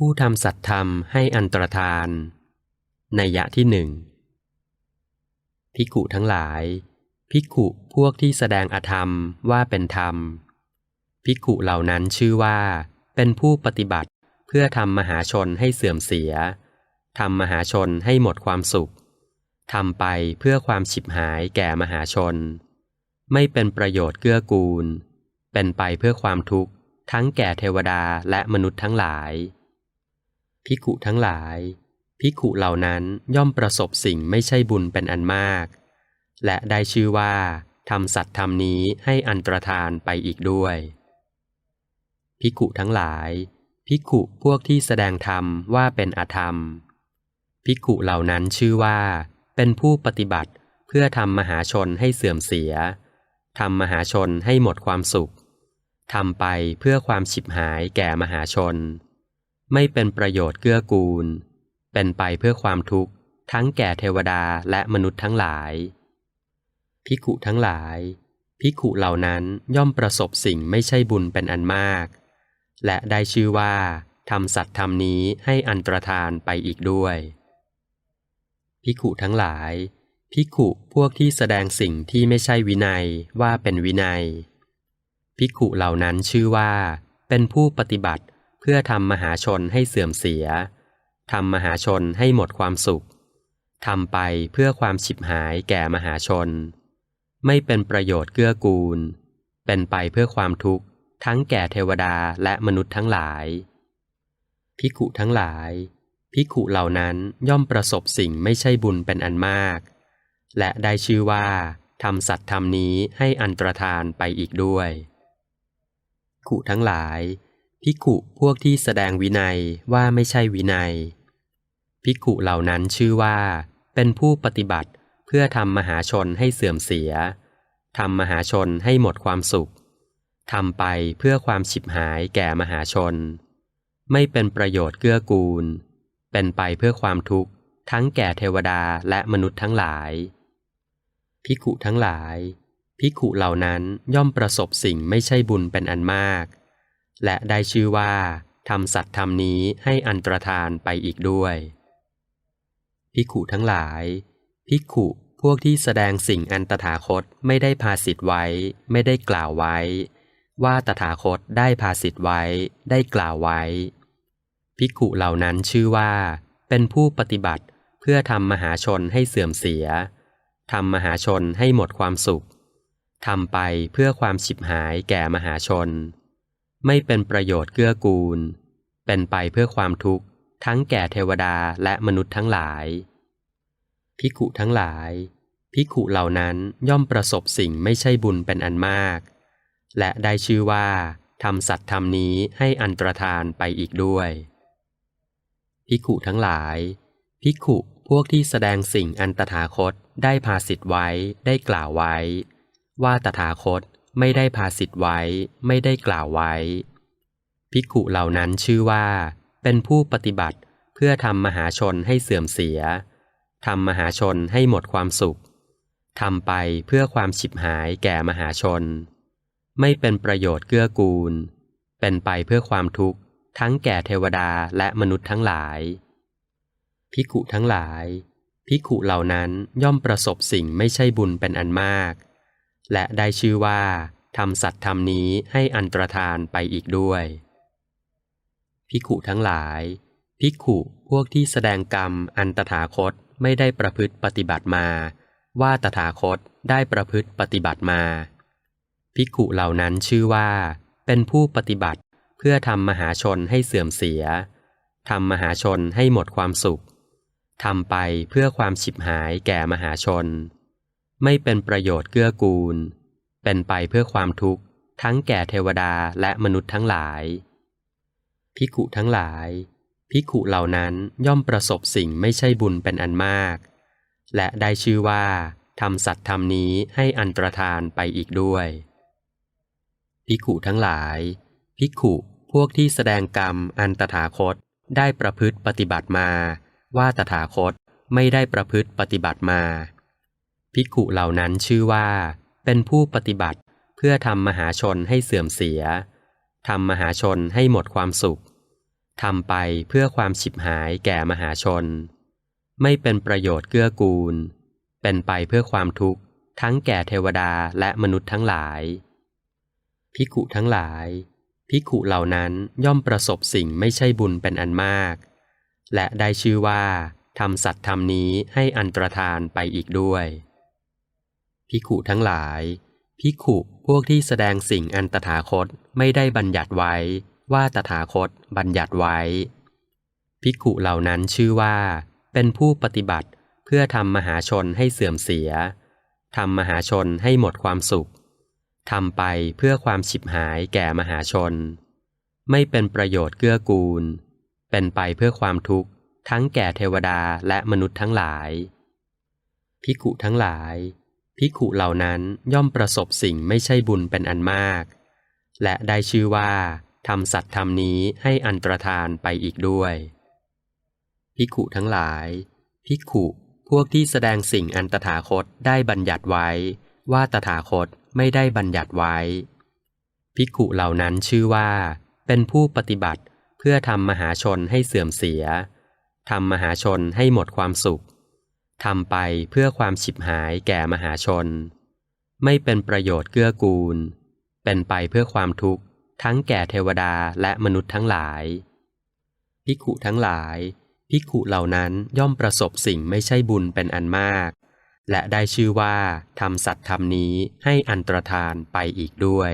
ผู้ทำสัตธรรมให้อันตรธานในยะที่หนึ่งภิกุทั้งหลายภิกุพวกที่แสดงอธรรมว่าเป็นธรรมภิกุเหล่านั้นชื่อว่า เป็นผู้ปฏิบัติเพื่อทำมหาชนให้เสื่อมเสียทำมหาชนให้หมดความสุขทำไปเพื่อความฉิบหายแก่มหาชน ไม่เป็นประโยชน์เกื้อกูล เป็นไปเพื่อความทุกข์ทั้งแก่เทวดาและมนุษย์ทั้งหลาย ภิกขุทั้งหลาย ภิกขุเหล่านั้นย่อมประสบสิ่งไม่ใช่บุญเป็นอันมาก และได้ชื่อว่าทำสัตว์ธรรมนี้ให้อันตรธานไปอีกด้วย ภิกขุทั้งหลาย ภิกขุพวกที่แสดงธรรมว่าเป็นอธรรม ภิกขุเหล่านั้นชื่อว่า เป็นผู้ปฏิบัติเพื่อทำมหาชนให้เสื่อมเสียทำมหาชนให้หมดความสุขทำไปเพื่อความฉิบหายแก่มหาชน ไม่เป็นประโยชน์เกื้อกูล เป็นไปเพื่อความทุกข์ ทั้งแก่เทวดาและมนุษย์ทั้งหลายภิกุทั้งหลายภิกุเหล่านั้นย่อมประสบสิ่งไม่ใช่บุญเป็นอันมาก และได้ชื่อว่าทำสัตว์ธรรมนี้ให้อันตรธานไปอีกด้วยภิกุทั้งหลายภิกุพวกที่แสดงสิ่งที่ไม่ใช่วินัยว่าเป็นวินัยภิกุเหล่านั้นชื่อว่า เป็นผู้ปฏิบัติ พื่อทำมหาชนให้เสื่อมเสีย ทำมหาชนให้หมดความสุข ทำไปเพื่อความฉิบหายแก่มหาชน ไม่เป็นประโยชน์เกื้อกูล เป็นไปเพื่อความทุกข์ ทั้งแก่เทวดาและมนุษย์ทั้งหลายภิกุทั้งหลายภิกุเหล่านั้นย่อมประสบสิ่งไม่ใช่บุญเป็นอันมาก และได้ชื่อว่าทำสัตว์ธรรมนี้ให้อันตรธานไปอีกด้วยขุทั้งหลาย ภิกขุพวกที่แสดงวินัยว่าไม่ใช่วินัย ภิกขุเหล่านั้นชื่อว่า เป็นผู้ปฏิบัติเพื่อทำมหาชนให้เสื่อมเสียทำมหาชนให้หมดความสุขทำไปเพื่อความฉิบหายแก่มหาชน ไม่เป็นประโยชน์เกื้อกูล เป็นไปเพื่อความทุกข์ ทั้งแก่เทวดาและมนุษย์ทั้งหลาย ภิกขุทั้งหลาย ภิกขุเหล่านั้นย่อมประสบสิ่งไม่ใช่บุญเป็นอันมาก และได้ชื่อว่าทำสัตว์ธรรมนี้ให้อันตรธานไปอีกด้วยภิกขุทั้งหลายภิกขุพวกที่แสดงสิ่งอันตถาคตไม่ได้พาสิทธ์ไว้ ไม่ได้กล่าวไว้ ว่าตถาคตได้พาสิทธ์ไว้ ได้กล่าวไว้ภิกขุเหล่านั้นชื่อว่า เป็นผู้ปฏิบัติเพื่อทำมหาชนให้เสื่อมเสียทำมหาชนให้หมดความสุขทำไปเพื่อความฉิบหายแก่มหาชน ไม่เป็นประโยชน์เกื้อกูล เป็นไปเพื่อความทุกข์ ทั้งแก่เทวดาและมนุษย์ทั้งหลายภิกุทั้งหลายภิกุเหล่านั้นย่อมประสบสิ่งไม่ใช่บุญเป็นอันมาก และได้ชื่อว่าทำสัตว์ธรรมนี้ให้อันตรธานไปอีกด้วยภิกุทั้งหลายภิกุพวกที่แสดงสิ่งอันตถาคตได้พาสิทธ์ไว้ได้กล่าวไว้ ว่าตถาคต ไม่ได้พาสิทธ์ไว้ ไม่ได้กล่าวไว้ ภิกขุเหล่านั้นชื่อว่า เป็นผู้ปฏิบัติเพื่อทำมหาชนให้เสื่อมเสียทำมหาชนให้หมดความสุขทำไปเพื่อความฉิบหายแก่มหาชน ไม่เป็นประโยชน์เกื้อกูล เป็นไปเพื่อความทุกข์ ทั้งแก่เทวดาและมนุษย์ทั้งหลาย ภิกขุทั้งหลาย ภิกขุเหล่านั้นย่อมประสบสิ่งไม่ใช่บุญเป็นอันมาก และได้ชื่อว่าทำสัตว์ธรรมนี้ให้อันตรธานไปอีกด้วยภิกขุทั้งหลายภิกขุพวกที่แสดงกรรมอันตถาคตไม่ได้ประพฤติปฏิบัติมา ว่าตถาคตได้ประพฤติปฏิบัติมาภิกขุเหล่านั้นชื่อว่า เป็นผู้ปฏิบัติเพื่อทำมหาชนให้เสื่อมเสียทำมหาชนให้หมดความสุขทำไปเพื่อความฉิบหายแก่มหาชน ไม่เป็นประโยชน์เกื้อกูล เป็นไปเพื่อความทุกข์ ทั้งแก่เทวดาและมนุษย์ทั้งหลายภิกุทั้งหลายภิกุเหล่านั้นย่อมประสบสิ่งไม่ใช่บุญเป็นอันมาก และได้ชื่อว่าทำสัตว์ธรรมนี้ให้อันตรธานไปอีกด้วยภิกุทั้งหลายภิกุพวกที่แสดงกรรมอันตถาคตได้ประพฤติปฏิบัติมา ว่าตถาคตไม่ได้ประพฤติปฏิบัติมา ภิกขุเหล่านั้นชื่อว่า เป็นผู้ปฏิบัติเพื่อทำมหาชนให้เสื่อมเสียทำมหาชนให้หมดความสุขทำไปเพื่อความฉิบหายแก่มหาชน ไม่เป็นประโยชน์เกื้อกูล เป็นไปเพื่อความทุกข์ ทั้งแก่เทวดาและมนุษย์ทั้งหลายภิกขุทั้งหลายภิกขุเหล่านั้นย่อมประสบสิ่งไม่ใช่บุญเป็นอันมาก และได้ชื่อว่าทำสัตว์ธรรมนี้ให้อันตรธานไปอีกด้วย ภิกขุทั้งหลายภิกขุพวกที่แสดงสิ่งอันตถาคตไม่ได้บัญญัติไว้ ว่าตถาคตบัญญัติไว้ภิกขุเหล่านั้นชื่อว่า เป็นผู้ปฏิบัติเพื่อทำมหาชนให้เสื่อมเสียทำมหาชนให้หมดความสุขทำไปเพื่อความฉิบหายแก่มหาชน ไม่เป็นประโยชน์เกื้อกูล เป็นไปเพื่อความทุกข์ทั้งแก่เทวดาและมนุษย์ทั้งหลายภิกขุทั้งหลาย ภิกขุเหล่านั้นย่อมประสบสิ่งไม่ใช่บุญเป็นอันมาก และได้ชื่อว่าทำสัตว์ธรรมนี้ให้อันตรธานไปอีกด้วย ภิกขุทั้งหลาย ภิกขุพวกที่แสดงสิ่งอันตถาคตได้บัญญัติไว้ ว่าตถาคตไม่ได้บัญญัติไว้ ภิกขุเหล่านั้นชื่อว่า เป็นผู้ปฏิบัติเพื่อทำมหาชนให้เสื่อมเสียทำมหาชนให้หมดความสุข ทำไปเพื่อความฉิบหายแก่มหาชน ไม่เป็นประโยชน์เกื้อกูล เป็นไปเพื่อความทุกข์ ทั้งแก่เทวดาและมนุษย์ทั้งหลายภิกุทั้งหลายภิกุเหล่านั้นย่อมประสบสิ่งไม่ใช่บุญเป็นอันมาก และได้ชื่อว่าทำสัตว์ธรรมนี้ให้อันตรธานไปอีกด้วย